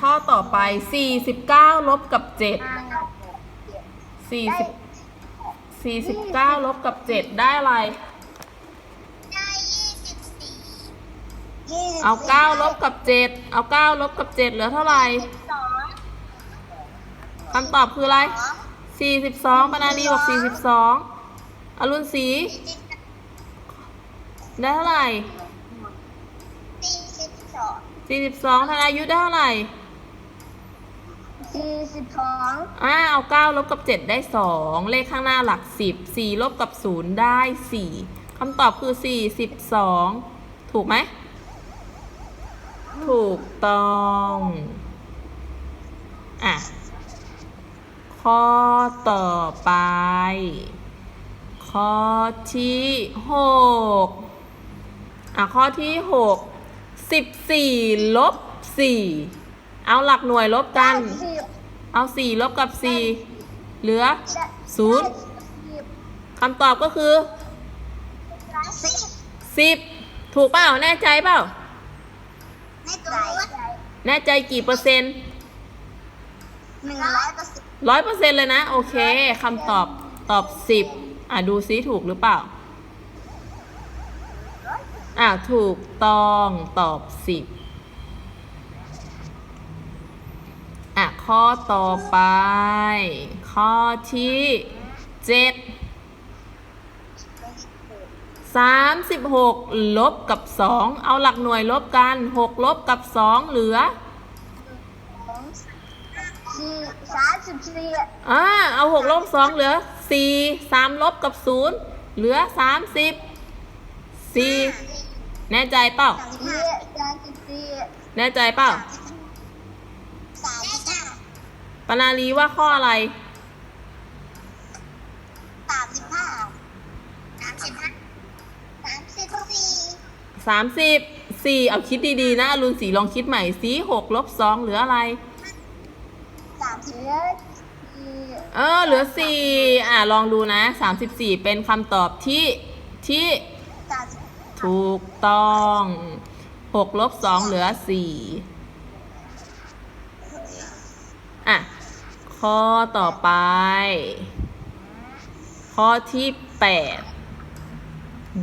ข้อต่อไป 49 ลบกับ 7 40 49 ลบกับ 7 ได้อะไร ได้ยี่สิบสี่เอา 9 ลบกับ 7 เอา 9 ลบกับ 7 เหลือเท่าไหร่สองคำตอบคืออะไร 42ปนาดีบอก 42 อรุณศรีได้เท่าไหร่ สี่สิบสอง 42ธนายุทธได้เท่าไหร่ สี่สิบสองอ่าเอา9ลบกับ7ได้2เลขข้างหน้าหลัก10 4ลบกับ0ได้4คำตอบคือ42ถูกไหม ถูกต้อง อะ ข้อต่อไป ข้อที่6อะ ข้อที่6 14ลบ4 เอาหลักหน่วยลบกัน สิบเอา4ลบกับ4เหลือ0คำตอบก็คือสิบ10ถูกเปล่า แน่ใจเปล่า ไม่ตรงแน่ใจกี่เปอร์เซ็นต์หนึ่งร้อยเปอร์เซ็นต์ร้อยเปอร์เซ็นต์เลยนะ โอเคคำตอบตอบสิบอะ ดูซิถูกหรือเปล่า อะ ถูกต้องตอบสิบอะ ข้อต่อไป ข้อที่เจ็ดสามสิบหกลบกับสองเอาหลักหน่วยลบกันหกลบกับสองเหลือสี่สามสิบสี่อ่าเอาหกลบสองเหลือสี่สามลบกับศูนย์เหลือสามสิบสี่แน่ใจเปล่าสี่สามสิบสี่แน่ใจเปล่าสามสิบห้า ปนาลีว่าข้ออะไรสามสิบห้าสามสิบห้าสามสิบสี่สามสิบสี่เอาคิดดีๆ นะอรุณศรีลองคิดใหม่สิหกลบสองเหลืออะไรสามสิบสี่เออเหลือสี่อ่าลองดูนะสามสิบสี่เป็นคำตอบที่ที่สามสิบถูกต้องหกลบสองเหลือสี่อะ ข้อต่อไป ข้อที่แปด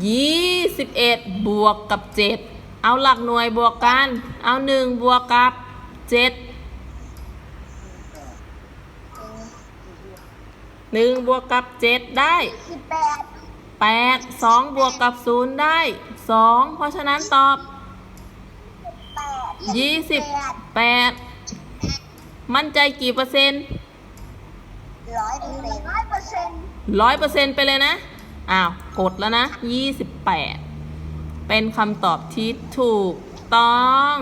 ยี่สิบเอ็ดบวกกับเจ็ดเอาหลักหน่วยบวกกัน เอาหนึ่งบวกกับเจ็ดหนึ่งบวกกับเจ็ดได้สิบแปดแปดสองบวกกับศูนย์ได้สองเพราะฉะนั้นตอบแปดยี่สิบแปดมั่นใจกี่เปอร์เซ็นต์ ร้อยเปอร์เซ็นต์ร้อยเปอร์เซ็นต์ร้อยเปอร์เซ็นต์ไปเลยนะ อ้าว กดแล้วนะยี่สิบแปดเป็นคำตอบที่ถูกต้อง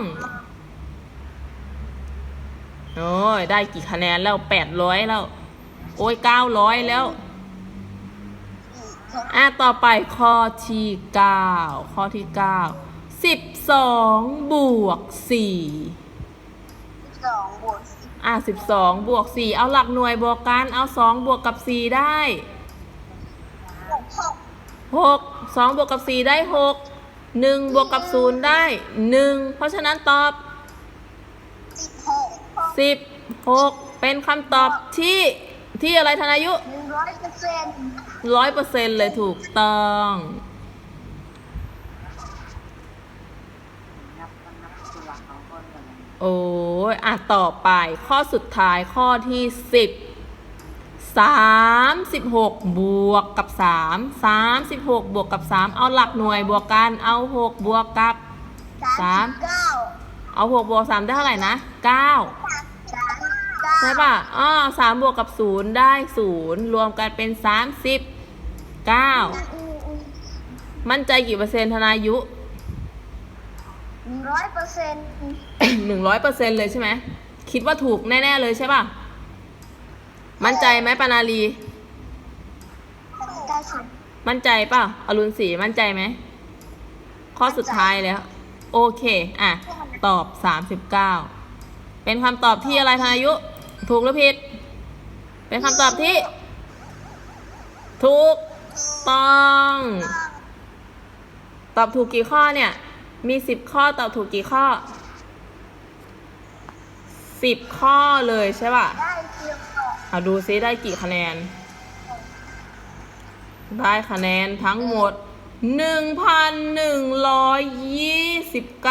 โอ้ยได้กี่คะแนนแล้วแปดร้อยแล้ว โอ้ยเก้าร้อยแล้ว อะ ต่อไปข้อที่เก้าข้อที่เก้าสิบสองบวกสี่สองบวกสิบ อะสิบสองบวกสี่เอาหลักหน่วยบวกกันเอาสองบวกกับสี่ได้หกหกหกสองบวกกับสี่ได้หกหนึ่งบวกกับศูนย์ได้หนึ่งเพราะฉะนั้นตอบสิบหกสิบหกเป็นคำตอบที่ที่อะไรธนายุหนึ่งร้อยเปอร์เซ็นต์ร้อยเปอร์เซ็นเลยถูกต้อง โอ้ยอะต่อไปข้อสุดท้ายข้อที่สิบสามสิบหกบวกกับสามสามสิบหกบวกกับสามเอาหลักหน่วยบวกกันเอาหกบวกกับสามสิบเก้าเอาหกบวกสามได้เท่าไหร่นะเก้าสามสิบเก้าใช่ป่ะอ๋อสามบวกกับศูนย์ได้ศูนย์รวมกันเป็นสามสิบเก้ามั่นใจกี่เปอร์เซ็นต์ธนายุหนึ่งร้อยเปอร์เซ็นต์ หนึ่งร้อยเปอร์เซ็นเลยใช่ไหมคิดว่าถูกแน่ ๆ เลยใช่ป่ะ มั่นใจไหมปานาลีเก้าสิบมั่นใจเปล่าอรุณศรีมั่นใจไหม ข้อสุดท้ายแล้ว โอเค อะ ตอบสามสิบเก้าเป็นคำตอบที่อะไรธนายุ ถูกหรือผิด เป็นคำตอบที่ ถูกต้อง ตอบถูกกี่ข้อเนี่ย มีสิบข้อตอบถูกกี่ข้อ สิบข้อเลยใช่ป่ะเอาดูซิได้กี่คะแนน ได้คะแนนทั้งหมดหนึ่งพันหนึ่งร้อยยี่สิบเก้า